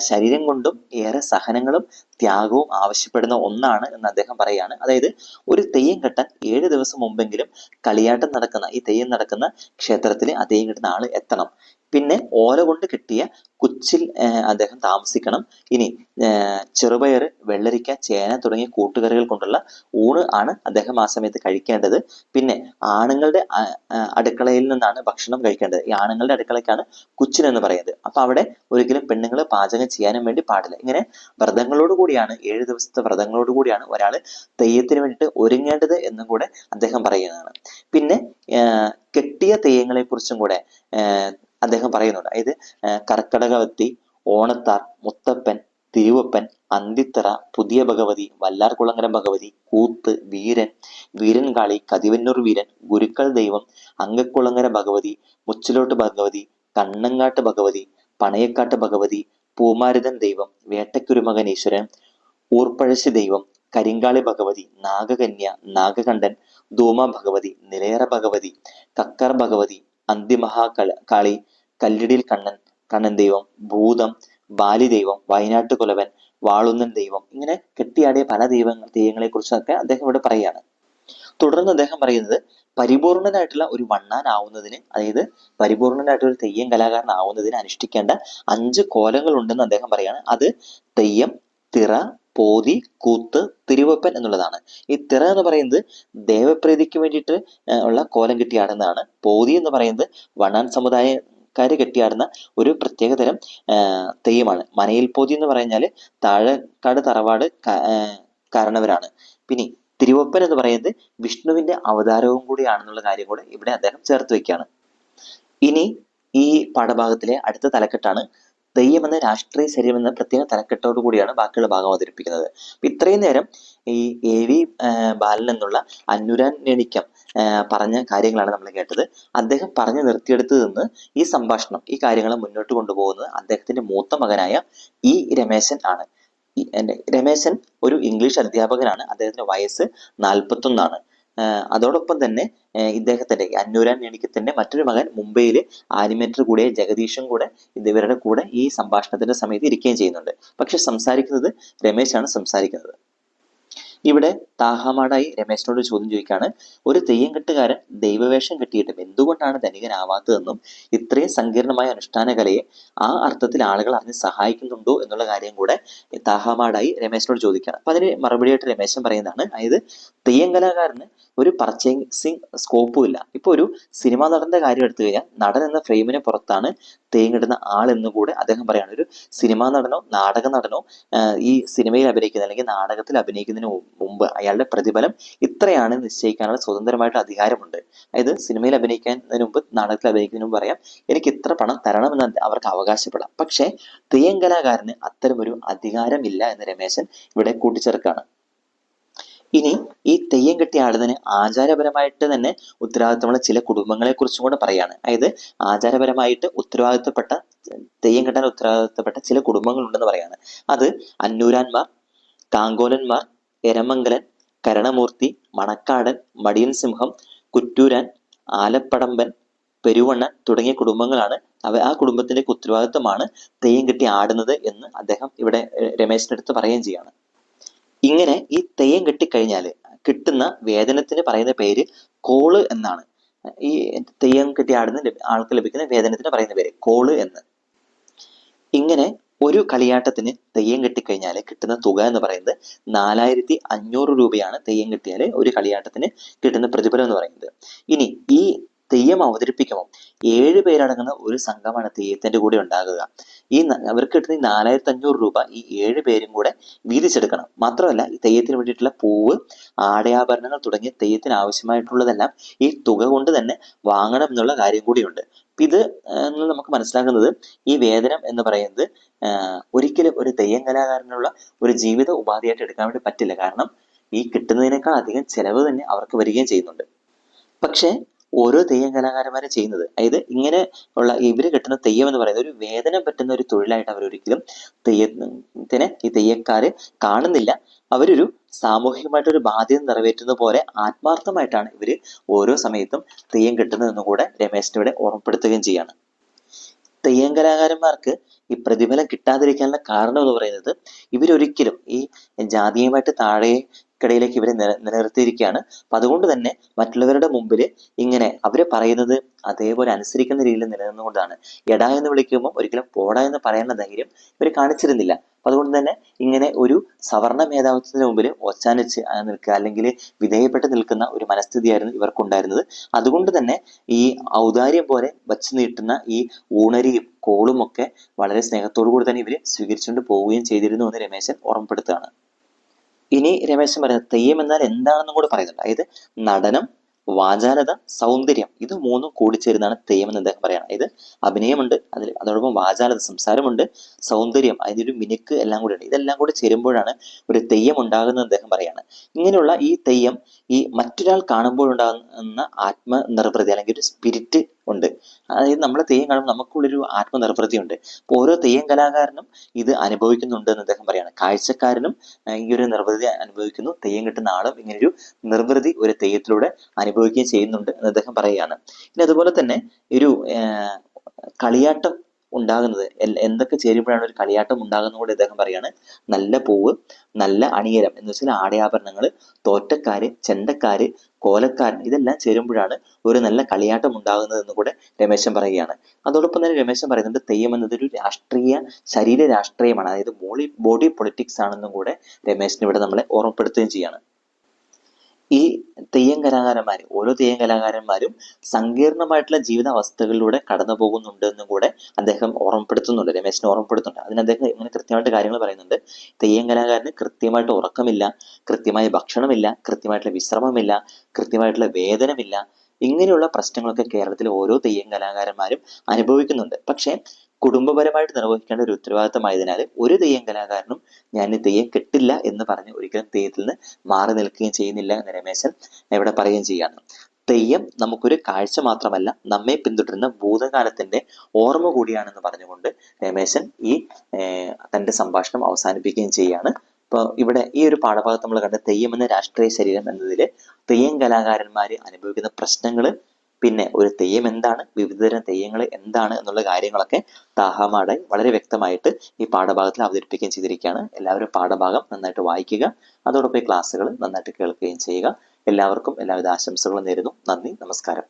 Speaker 1: ശരീരം കൊണ്ടും ഏറെ സഹനങ്ങളും ത്യാഗവും ആവശ്യപ്പെടുന്ന ഒന്നാണ് എന്ന് അദ്ദേഹം പറയുകയാണ്. അതായത് ഒരു തെയ്യം കെട്ടാൻ ഏഴ് ദിവസം മുമ്പെങ്കിലും കളിയാട്ടം നടക്കുന്ന ഈ തെയ്യം നടക്കുന്ന ക്ഷേത്രത്തിൽ ആ തെയ്യം കെട്ടുന്ന ആൾ എത്തണം. പിന്നെ ഓല കൊണ്ട് കിട്ടിയ കുച്ചിൽ അദ്ദേഹം താമസിക്കണം. ഇനി ചെറുപയർ വെള്ളരിക്ക ചേന തുടങ്ങിയ കൂട്ടുകറികൾ കൊണ്ടുള്ള ഊണ് ആണ് അദ്ദേഹം ആ സമയത്ത് കഴിക്കേണ്ടത്. പിന്നെ ആണുങ്ങളുടെ അടുക്കളയിൽ നിന്നാണ് ഭക്ഷണം കഴിക്കേണ്ടത്. ഈ ആണുങ്ങളുടെ അടുക്കളയ്ക്കാണ് കുച്ചിൽ എന്ന് പറയുന്നത്. അപ്പൊ അവിടെ ഒരിക്കലും പെണ്ണുങ്ങൾ പാചകം ചെയ്യാനും വേണ്ടി പാടില്ല. ഇങ്ങനെ വ്രതങ്ങളോട് കൂടിയാണ് ഏഴ് ദിവസത്തെ വ്രതങ്ങളോട് കൂടിയാണ് ഒരാൾ തെയ്യത്തിന് വേണ്ടിയിട്ട് ഒരുങ്ങേണ്ടത് എന്നും കൂടെ അദ്ദേഹം പറയുന്നതാണ്. പിന്നെ കെട്ടിയ തെയ്യങ്ങളെ കുറിച്ചും കൂടെ അദ്ദേഹം പറയുന്നുണ്ട്. അതായത് കർക്കടകവത്തി ഓണത്താർ മുത്തപ്പൻ തിരുവപ്പൻ അന്തിത്തറ പുതിയ ഭഗവതി വല്ലാർകുളങ്ങര ഭഗവതി കൂത്ത് വീരൻ വീരൻകാളി കതിവന്നൂർ വീരൻ ഗുരുക്കൾ ദൈവം അങ്കക്കുളങ്ങര ഭഗവതി മുച്ചിലോട്ട് ഭഗവതി കണ്ണങ്ങാട്ട് ഭഗവതി പണയക്കാട്ട് ഭഗവതി പൂമാരുതൻ ദൈവം വേട്ടക്കുരുമകൻ ഈശ്വരൻ ഊർപ്പഴശ്ശി ദൈവം കരിങ്കാളി ഭഗവതി നാഗകന്യ നാഗകണ്ഠൻ ധൂമ ഭഗവതി നിലയറ ഭഗവതി കക്കർ ഭഗവതി അന്തിമഹാകള കാളി കല്ലിടിയിൽ കണ്ണൻ കണ്ണൻ ദൈവം ഭൂതം ബാലി ദൈവം വയനാട്ടു കുലവൻ വാളുന്നൻ ദൈവം ഇങ്ങനെ കെട്ടിയാടിയ പല ദൈവങ്ങൾ ദൈവങ്ങളെ കുറിച്ചൊക്കെ അദ്ദേഹം ഇവിടെ പറയാണ് തുടർന്ന് അദ്ദേഹം പറയുന്നത് പരിപൂർണനായിട്ടുള്ള ഒരു വണ്ണാനാവുന്നതിന് അതായത് പരിപൂർണനായിട്ടുള്ള ഒരു തെയ്യം കലാകാരനാവുന്നതിന് അനുഷ്ഠിക്കേണ്ട അഞ്ച് കോലങ്ങൾ ഉണ്ടെന്ന് അദ്ദേഹം പറയാണ് അത് തെയ്യം തിറ പോതി കൂത്ത് തിരുവപ്പൻ എന്നുള്ളതാണ്. ഈ തിറ എന്ന് പറയുന്നത് ദേവപ്രീതിക്ക് വേണ്ടിയിട്ട് ഉള്ള കോലം കെട്ടിയാടുന്നതാണ്. പോതി എന്ന് പറയുന്നത് വണ്ണാൻ സമുദായ കര കെട്ടിയാടുന്ന ഒരു പ്രത്യേകതരം തെയ്യമാണ്. മനയിൽ പോതി എന്ന് പറഞ്ഞാൽ താഴെക്കാട് തറവാട് കാരണവരാണ്. പിന്നെ തിരുവപ്പൻ എന്ന് പറയുന്നത് വിഷ്ണുവിന്റെ അവതാരവും കൂടിയാണെന്നുള്ള കാര്യം കൂടെ ഇവിടെ അദ്ദേഹം ചേർത്ത് വെക്കുകയാണ്. ഇനി ഈ പാഠഭാഗത്തിലെ അടുത്ത തലക്കെട്ടാണ് തെയ്യം എന്ന രാഷ്ട്രീയ ശരീരം എന്ന പ്രത്യേക തലക്കെട്ടോടു കൂടിയാണ് ബാക്കിയുള്ള ഭാഗം അവതരിപ്പിക്കുന്നത്. അപ്പൊ ഇത്രയും നേരം ഈ എ വി ബാലൻ എന്നുള്ള അന്നുരാൻ നെണിക്കം പറഞ്ഞ കാര്യങ്ങളാണ് നമ്മൾ കേട്ടത്. അദ്ദേഹം പറഞ്ഞു നിർത്തിയെടുത്തു നിന്ന് ഈ സംഭാഷണം ഈ കാര്യങ്ങളെ മുന്നോട്ട് കൊണ്ടുപോകുന്നത് അദ്ദേഹത്തിന്റെ മൂത്ത മകനായ ഇ രമേശൻ ആണ്. രമേശൻ ഒരു ഇംഗ്ലീഷ് അധ്യാപകനാണ്. അദ്ദേഹത്തിന്റെ വയസ്സ് നാൽപ്പത്തൊന്നാണ് അതോടൊപ്പം തന്നെ ഇദ്ദേഹത്തിന്റെ അന്നൂരാൻ എണിക്കത്തിന്റെ മറ്റൊരു മകൻ മുംബൈയിൽ ആനിമേറ്റർ കൂടെ ജഗദീഷും കൂടെ ഇവരുടെ കൂടെ ഈ സംഭാഷണത്തിന്റെ സമയത്ത് ഇരിക്കുകയും ചെയ്യുന്നുണ്ട്. പക്ഷെ സംസാരിക്കുന്നത് രമേശാണ് സംസാരിക്കുന്നത്. ഇവിടെ താഹമാടായി രമേശിനോട് ചോദ്യം ചോദിക്കുകയാണ് ഒരു തെയ്യം കെട്ടുകാരൻ ദൈവവേഷം കെട്ടിയിട്ടും എന്തുകൊണ്ടാണ് ധനികനാവാത്തതെന്നും ഇത്രയും സങ്കീർണമായ അനുഷ്ഠാന കലയെ ആ അർത്ഥത്തിൽ ആളുകൾ അറിഞ്ഞ് സഹായിക്കുന്നുണ്ടോ എന്നുള്ള കാര്യം കൂടെ താഹമാടായി രമേശിനോട് ചോദിക്കുകയാണ്. അപ്പൊ അതിന് മറുപടിയായിട്ട് രമേശൻ പറയുന്നതാണ് അതായത് തെയ്യം കലാകാരന് ഒരു പർച്ചേസിങ് സ്കോപ്പും ഇല്ല. ഇപ്പൊ ഒരു സിനിമാ നടന്റെ കാര്യം എടുത്തു കഴിഞ്ഞാൽ നടൻ എന്ന ഫ്രെയിമിന് പുറത്താണ് തെയ്യം കിട്ടുന്ന ആൾ എന്ന് കൂടെ അദ്ദേഹം പറയാണ് ഒരു സിനിമാ നടനോ നാടക നടനോ ഈ സിനിമയിൽ അഭിനയിക്കുന്ന അല്ലെങ്കിൽ നാടകത്തിൽ അഭിനയിക്കുന്നതിന് മുമ്പ് അയാളുടെ പ്രതിഫലം ഇത്രയാണ് നിശ്ചയിക്കാനുള്ള സ്വതന്ത്രമായിട്ട് അധികാരമുണ്ട്. അതായത് സിനിമയിൽ അഭിനയിക്കുന്നതിന് മുമ്പ് നാടകത്തിൽ അഭിനയിക്കുന്നതിന് മുമ്പ് പറയാം എനിക്ക് ഇത്ര പണം തരണമെന്ന് അവർക്ക് അവകാശപ്പെടാം. പക്ഷേ തെയ്യം കലാകാരന് അത്തരമൊരു അധികാരമില്ല എന്ന് രമേശൻ ഇവിടെ കൂട്ടിച്ചേർക്കാണ് ഇനി ഈ തെയ്യം കെട്ടിയ ആടുന്നതിന് ആചാരപരമായിട്ട് തന്നെ ഉത്തരവാദിത്തമുള്ള ചില കുടുംബങ്ങളെ കുറിച്ചും കൂടെ പറയാണ്. അതായത് ആചാരപരമായിട്ട് ഉത്തരവാദിത്തപ്പെട്ട തെയ്യം കെട്ടാൻ ഉത്തരവാദിത്തപ്പെട്ട ചില കുടുംബങ്ങളുണ്ടെന്ന് പറയാണ്. അത് അന്നൂരാന്മാർ കാങ്കോലന്മാർ എരമംഗലൻ കരണമൂർത്തി മണക്കാടൻ മടിയൻ സിംഹം കുറ്റൂരാൻ ആലപ്പടമ്പൻ പെരുവണ്ണൻ തുടങ്ങിയ കുടുംബങ്ങളാണ് അവ ആ കുടുംബത്തിന്റെ ഉത്തരവാദിത്വമാണ് തെയ്യം കെട്ടി ആടുന്നത് എന്ന് അദ്ദേഹം ഇവിടെ രമേശിന്റെ അടുത്ത് പറയുകയും ചെയ്യാണ്. ഇങ്ങനെ ഈ തെയ്യം കെട്ടിക്കഴിഞ്ഞാൽ കിട്ടുന്ന വേതനത്തിന് പറയുന്ന പേര് കോൾ എന്നാണ്. ഈ തെയ്യം കെട്ടി ആടുന്ന ആൾക്ക് ലഭിക്കുന്ന വേതനത്തിന് പറയുന്ന പേര് കോൾ എന്ന്. ഇങ്ങനെ ഒരു കളിയാട്ടത്തിന് തെയ്യം കെട്ടിക്കഴിഞ്ഞാൽ കിട്ടുന്ന തുക എന്ന് പറയുന്നത് നാലായിരത്തി അഞ്ഞൂറ് രൂപയാണ് തെയ്യം കെട്ടിയാൽ ഒരു കളിയാട്ടത്തിന് കിട്ടുന്ന പ്രതിഫലം എന്ന് പറയുന്നത്. ഇനി ഈ തെയ്യം അവതരിപ്പിക്കുമ്പോൾ ഏഴ് പേരടങ്ങുന്ന ഒരു സംഘമാണ് തെയ്യത്തിന്റെ കൂടെ ഉണ്ടാകുക. ഈ അവർക്ക് കിട്ടുന്ന ഈ നാലായിരത്തി അഞ്ഞൂറ് രൂപ ഈ ഏഴ് പേരും കൂടെ വീതിച്ചെടുക്കണം. മാത്രമല്ല ഈ തെയ്യത്തിന് വേണ്ടിയിട്ടുള്ള പൂവ് ആടയാഭരണങ്ങൾ തുടങ്ങിയ തെയ്യത്തിന് ആവശ്യമായിട്ടുള്ളതെല്ലാം ഈ തുക കൊണ്ട് തന്നെ വാങ്ങണം എന്നുള്ള കാര്യം കൂടിയുണ്ട്. ഇത് നമുക്ക് മനസ്സിലാക്കുന്നത് ഈ വേതനം എന്ന് പറയുന്നത് ഒരിക്കലും ഒരു തെയ്യം കലാകാരനുള്ള ഒരു ജീവിത ഉപാധിയായിട്ട് എടുക്കാൻ വേണ്ടി പറ്റില്ല. കാരണം ഈ കിട്ടുന്നതിനേക്കാൾ അധികം ചെലവ് തന്നെ അവർക്ക് വരികയും ചെയ്യുന്നുണ്ട്. പക്ഷേ ഓരോ തെയ്യം കലാകാരന്മാരും ചെയ്യുന്നത്. അതായത് ഇങ്ങനെ ഉള്ള ഇവർ കിട്ടുന്ന തെയ്യം എന്ന് പറയുന്നത് ഒരു വേദന പറ്റുന്ന ഒരു തൊഴിലായിട്ട് അവർ ഒരിക്കലും തെയ്യത്തിനെ ഈ തെയ്യക്കാര് കാണുന്നില്ല. അവരൊരു സാമൂഹികമായിട്ടൊരു ബാധ്യത നിറവേറ്റുന്ന പോലെ ആത്മാർത്ഥമായിട്ടാണ് ഇവർ ഓരോ സമയത്തും തെയ്യം കെട്ടുന്നതെന്ന് കൂടെ രമേശിന് ഇവിടെ ഓർമ്മപ്പെടുത്തുകയും ചെയ്യാണ്. തെയ്യം കലാകാരന്മാർക്ക് ഈ പ്രതിഫലം കിട്ടാതിരിക്കാനുള്ള കാരണം എന്ന് പറയുന്നത് ഇവരൊരിക്കലും ഈ ജാതീയമായിട്ട് താഴെക്കിടയിലേക്ക് ഇവരെ നില നിലനിർത്തിയിരിക്കുകയാണ്. അപ്പം അതുകൊണ്ട് തന്നെ മറ്റുള്ളവരുടെ മുമ്പിൽ ഇങ്ങനെ അവർ പറയുന്നത് അതേപോലെ അനുസരിക്കുന്ന രീതിയിൽ നിലനിന്നുകൊണ്ടാണ്. എടാ എന്ന് വിളിക്കുമ്പോൾ ഒരിക്കലും പോടാ എന്ന് പറയുന്ന ധൈര്യം ഇവർ കാണിച്ചിരുന്നില്ല. അപ്പം അതുകൊണ്ട് തന്നെ ഇങ്ങനെ ഒരു സവർണ മേധാവിത്വത്തിന് മുമ്പിൽ ഒച്ചാനിച്ച് നിൽക്കുക അല്ലെങ്കിൽ വിധേയപ്പെട്ട് നിൽക്കുന്ന ഒരു മനസ്ഥിതിയായിരുന്നു ഇവർക്കുണ്ടായിരുന്നത്. അതുകൊണ്ട് തന്നെ ഈ ഔദാര്യം പോലെ വച്ച് നീട്ടുന്ന ഈ ഊണരിയും കോളും ഒക്കെ വളരെ സ്നേഹത്തോടു കൂടി തന്നെ ഇവർ സ്വീകരിച്ചുകൊണ്ട് പോവുകയും ചെയ്തിരുന്നു എന്ന് രമേശൻ ഓർമ്മപ്പെടുത്തുകയാണ്. ഇനി രമേശൻ പറയുന്നത് തെയ്യം എന്നാൽ എന്താണെന്നും കൂടെ പറയുന്നുണ്ട്. അതായത് നടനം വാചാലത സൗന്ദര്യം. ഇത് മൂന്നും കൂടിച്ചേരുന്നതാണ് തെയ്യം എന്ന് അദ്ദേഹം പറയുന്നത് അതായത് അഭിനയമുണ്ട് അതിൽ അതോടൊപ്പം വാചാലത സംസാരമുണ്ട് സൗന്ദര്യം അതിന്റെ ഒരു മിനുക്ക് എല്ലാം കൂടി ഉണ്ട് ഇതെല്ലാം കൂടി ചേരുമ്പോഴാണ് ഒരു തെയ്യം ഉണ്ടാകുന്നത് അദ്ദേഹം പറയാണ് ഇങ്ങനെയുള്ള ഈ തെയ്യം ഈ മറ്റൊരാൾ കാണുമ്പോഴുണ്ടാകുന്ന ആത്മനിർവൃതി അല്ലെങ്കിൽ ഒരു സ്പിരിറ്റ് ഉണ്ട്. അതായത് നമ്മൾ തെയ്യം കാണുമ്പോൾ നമുക്കുള്ളൊരു ആത്മനിർവൃതി ഉണ്ട് അപ്പോൾ ഓരോ തെയ്യം കലാകാരനും ഇത് അനുഭവിക്കുന്നുണ്ട് എന്ന് അദ്ദേഹം പറയാണ്. കാഴ്ചക്കാരനും ഈ ഒരു നിർവൃതി അനുഭവിക്കുന്നു. തെയ്യം കിട്ടുന്ന ആളും ഇങ്ങനൊരു നിർവൃതി ഒരു തെയ്യത്തിലൂടെ അനുഭവിക്കുകയും ചെയ്യുന്നുണ്ട് എന്ന് അദ്ദേഹം പറയുകയാണ്. ഇനി അതുപോലെ തന്നെ ഒരു കളിയാട്ടം ഉണ്ടാകുന്നത്. എന്തൊക്കെ ചേരുമ്പോഴാണ് ഒരു കളിയാട്ടം ഉണ്ടാകുന്നത് കൂടി അദ്ദേഹം പറയാണ്. നല്ല പൂവ് നല്ല അണിയരം എന്ന് വെച്ചാൽ ആടയാഭരണങ്ങൾ തോറ്റക്കാര് ചെണ്ടക്കാര് കോലക്കാരൻ ഇതെല്ലാം ചേരുമ്പോഴാണ് ഒരു നല്ല കളിയാട്ടം ഉണ്ടാകുന്നത് എന്ന് കൂടെ രമേശൻ പറയുകയാണ്. അതോടൊപ്പം തന്നെ രമേശൻ പറയുന്നുണ്ട് തെയ്യം എന്നത് ഒരു രാഷ്ട്രീയ ശരീര രാഷ്ട്രീയമാണ്. അതായത് ബോഡി ബോഡി പൊളിറ്റിക്സ് ആണെന്നും കൂടെ രമേശൻ ഇവിടെ നമ്മളെ ഓർമ്മപ്പെടുത്തുകയും ചെയ്യാണ്. ഈ തെയ്യം കലാകാരന്മാർ ഓരോ തെയ്യം കലാകാരന്മാരും സങ്കീർണമായിട്ടുള്ള ജീവിതാവസ്ഥകളിലൂടെ കടന്നു പോകുന്നുണ്ട് എന്നും കൂടെ അദ്ദേഹം ഓർമ്മപ്പെടുത്തുന്നുണ്ട് രമേശിനെ ഓർമ്മപ്പെടുത്തുന്നുണ്ട്. അതിന് അദ്ദേഹം ഇങ്ങനെ കൃത്യമായിട്ട് കാര്യങ്ങൾ പറയുന്നുണ്ട്. തെയ്യം കലാകാരന് കൃത്യമായിട്ട് ഉറക്കമില്ല കൃത്യമായ ഭക്ഷണമില്ല കൃത്യമായിട്ടുള്ള വിശ്രമമില്ല കൃത്യമായിട്ടുള്ള വേതനമില്ല. ഇങ്ങനെയുള്ള പ്രശ്നങ്ങളൊക്കെ കേരളത്തിലെ ഓരോ തെയ്യം കലാകാരന്മാരും അനുഭവിക്കുന്നുണ്ട്. പക്ഷേ കുടുംബപരമായിട്ട് നിർവഹിക്കേണ്ട ഒരു ഉത്തരവാദിത്തമായതിനാൽ ഒരു തെയ്യം കലാകാരനും ഞാൻ തെയ്യം കെട്ടില്ല എന്ന് പറഞ്ഞ് ഒരിക്കലും തെയ്യത്തിൽ നിന്ന് മാറി നിൽക്കുകയും ചെയ്യുന്നില്ല എന്ന് രമേശൻ ഇവിടെ പറയുകയും ചെയ്യാണ് തെയ്യം നമുക്കൊരു കാഴ്ച മാത്രമല്ല നമ്മെ പിന്തുടരുന്ന ഭൂതകാലത്തിന്റെ ഓർമ്മ കൂടിയാണെന്ന് പറഞ്ഞുകൊണ്ട് രമേശൻ ഈ തന്റെ സംഭാഷണം അവസാനിപ്പിക്കുകയും ചെയ്യാണ് ഇപ്പോൾ ഇവിടെ ഈ ഒരു പാഠഭാഗത്ത് നമ്മൾ കണ്ട തെയ്യം എന്ന രാഷ്ട്രീയ ശരീരം എന്നതിൽ തെയ്യം കലാകാരന്മാർ അനുഭവിക്കുന്ന പ്രശ്നങ്ങൾ പിന്നെ ഒരു തെയ്യം എന്താണ് വിവിധതരം തെയ്യങ്ങൾ എന്താണ് എന്നുള്ള കാര്യങ്ങളൊക്കെ താഹാമാടെ വളരെ വ്യക്തമായിട്ട് ഈ പാഠഭാഗത്തിൽ അവതരിപ്പിക്കുകയും ചെയ്തിരിക്കുകയാണ്. എല്ലാവരും പാഠഭാഗം നന്നായിട്ട് വായിക്കുക അതോടൊപ്പം ക്ലാസ്സുകൾ നന്നായിട്ട് കേൾക്കുകയും ചെയ്യുക. എല്ലാവർക്കും എല്ലാവിധ ആശംസകളും നേരുന്നു. നന്ദി നമസ്കാരം.